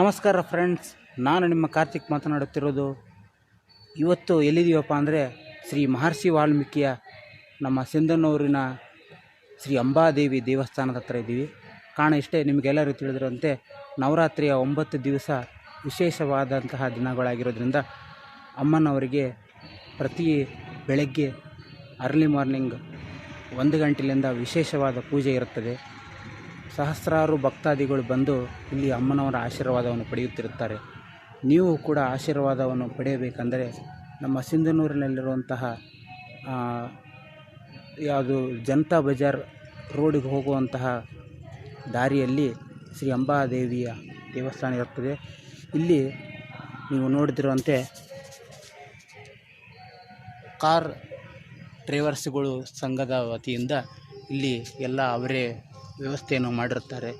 ನಮಸ್ಕಾರ ಫ್ರೆಂಡ್ಸ್, ನಾನು ನಿಮ್ಮ ಕಾರ್ತಿಕ್ ಮಾತನಾಡುತ್ತಿರೋದು ಇವತ್ತು ಎಲ್ಲಿದ್ದೀವಪ್ಪ ಅಂದರೆ ಶ್ರೀ ಮಹರ್ಷಿ ವಾಲ್ಮೀಕಿಯ ನಮ್ಮ ಸಿಂಧನೂರಿನ ಶ್ರೀ ಅಂಬಾದೇವಿ ದೇವಸ್ಥಾನದ ಹತ್ರ ಇದ್ದೀವಿ. ಕಾರಣ ಇಷ್ಟೇ, ನಿಮಗೆಲ್ಲರೂ ತಿಳಿದಿರುವಂತೆ ನವರಾತ್ರಿಯ ಒಂಬತ್ತು ದಿವಸ ವಿಶೇಷವಾದಂತಹ ದಿನಗಳಾಗಿರೋದ್ರಿಂದ ಅಮ್ಮನವರಿಗೆ ಪ್ರತಿ ಬೆಳಗ್ಗೆ ಅರ್ಲಿ ಮಾರ್ನಿಂಗ್ ಒಂದು ಗಂಟೆಯಿಂದ ವಿಶೇಷವಾದ ಪೂಜೆ ಇರುತ್ತದೆ. ಸಹಸ್ರಾರು ಭಕ್ತಾದಿಗಳು ಬಂದು ಇಲ್ಲಿ ಅಮ್ಮನವರ ಆಶೀರ್ವಾದವನ್ನು ಪಡೆಯುತ್ತಿರುತ್ತಾರೆ. ನೀವು ಕೂಡ ಆಶೀರ್ವಾದವನ್ನು ಪಡೆಯಬೇಕೆಂದರೆ ನಮ್ಮ ಸಿಂಧನೂರಿನಲ್ಲಿರುವಂತಹ ಯಾವುದು ಜನತಾ ಬಜಾರ್ ರೋಡಿಗೆ ಹೋಗುವಂತಹ ದಾರಿಯಲ್ಲಿ ಶ್ರೀ ಅಂಬಾದೇವಿಯ ದೇವಸ್ಥಾನ ಇರುತ್ತದೆ. ಇಲ್ಲಿ ನೀವು ನೋಡಿದಿರುವಂತೆ ಕಾರ್ ಡ್ರೈವರ್ಸ್ಗಳು ಸಂಘದ ವತಿಯಿಂದ ಇಲ್ಲಿ ಎಲ್ಲ ಅವರೇ ವ್ಯವಸ್ಥೆಯನ್ನು ಮಾಡಿರುತ್ತಾರೆ.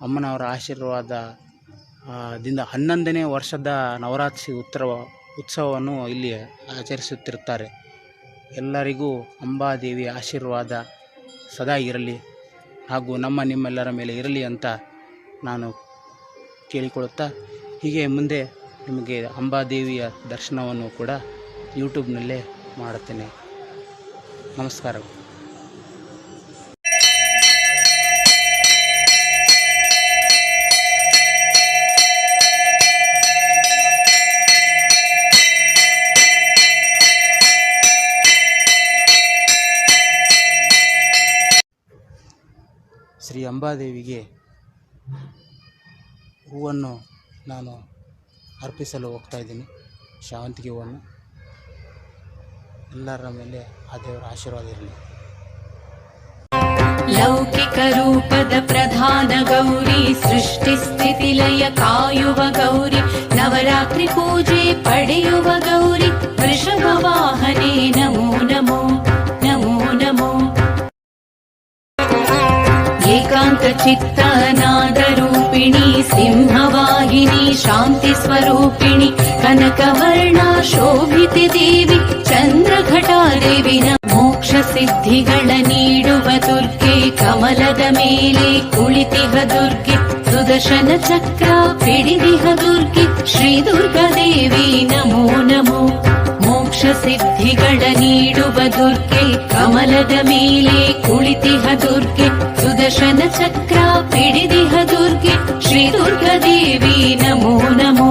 ಅಮ್ಮನವರ ಆಶೀರ್ವಾದ ದಿಂದ ಹನ್ನೊಂದನೇ ವರ್ಷದ ನವರಾತ್ರಿ ಉತ್ಸವ, ಉತ್ಸವವನ್ನು ಇಲ್ಲಿ ಆಚರಿಸುತ್ತಿರುತ್ತಾರೆ. ಎಲ್ಲರಿಗೂ ಅಂಬಾದೇವಿಯ ಆಶೀರ್ವಾದ ಸದಾ ಇರಲಿ ಹಾಗೂ ನಮ್ಮ ನಿಮ್ಮೆಲ್ಲರ ಮೇಲೆ ಇರಲಿ ಅಂತ ನಾನು ಕೇಳಿಕೊಳ್ಳುತ್ತಾ, ಹೀಗೆ ಮುಂದೆ ನಿಮಗೆ ಅಂಬಾದೇವಿಯ ದರ್ಶನವನ್ನು ಕೂಡ ಯೂಟ್ಯೂಬ್ನಲ್ಲೇ ಮಾಡುತ್ತೇನೆ. ನಮಸ್ಕಾರಗಳು. ಶ್ರೀ ಅಂಬಾದೇವಿಗೆ ಹೂವನ್ನು ನಾನು ಅರ್ಪಿಸಲು ಹೋಗ್ತಾ ಇದ್ದೀನಿ. ಶಾವಂತಿಗೆ ಹೂವನ್ನು. ಎಲ್ಲರ ಮೇಲೆ ಆ ದೇವರ ಆಶೀರ್ವಾದ ಇರಲಿ. ಲೌಕಿಕ ರೂಪದ ಪ್ರಧಾನ ಗೌರಿ, ಸೃಷ್ಟಿ ಸ್ಥಿತಿ ಲಯ ಕಾಯುವ ಗೌರಿ, ನವರಾತ್ರಿ ಪೂಜೆ ಪಡೆಯುವ ಗೌರಿ ವೃಷಭ ವಾಹನೇ ನಮೋ चित्तनादरूपिणि सिंहवाहिनी शान्तिस्वरूपिणि कनकवर्णा शोभिति देवि चन्द्रघटा देवि न मोक्षसिद्धिगळ नीडुव दुर्गे कमलद मेले कुळितिह दुर्गे सुदर्शन चक्र पिडिदिह दुर्गे श्रीदुर्गदेवी नमो नमो ಸಿದ್ಧಿಗಳ ನೀಡುವ ದುರ್ಗೆ ಕಮಲದ ಮೇಲೆ ಕುಳಿತಿಹ ದುರ್ಗೆ ಸುದರ್ಶನ ಚಕ್ರ ಪಿಡಿದಿಹ ದುರ್ಗೆ ಶ್ರೀ ದುರ್ಗಾ ದೇವಿ ನಮೋ ನಮೋ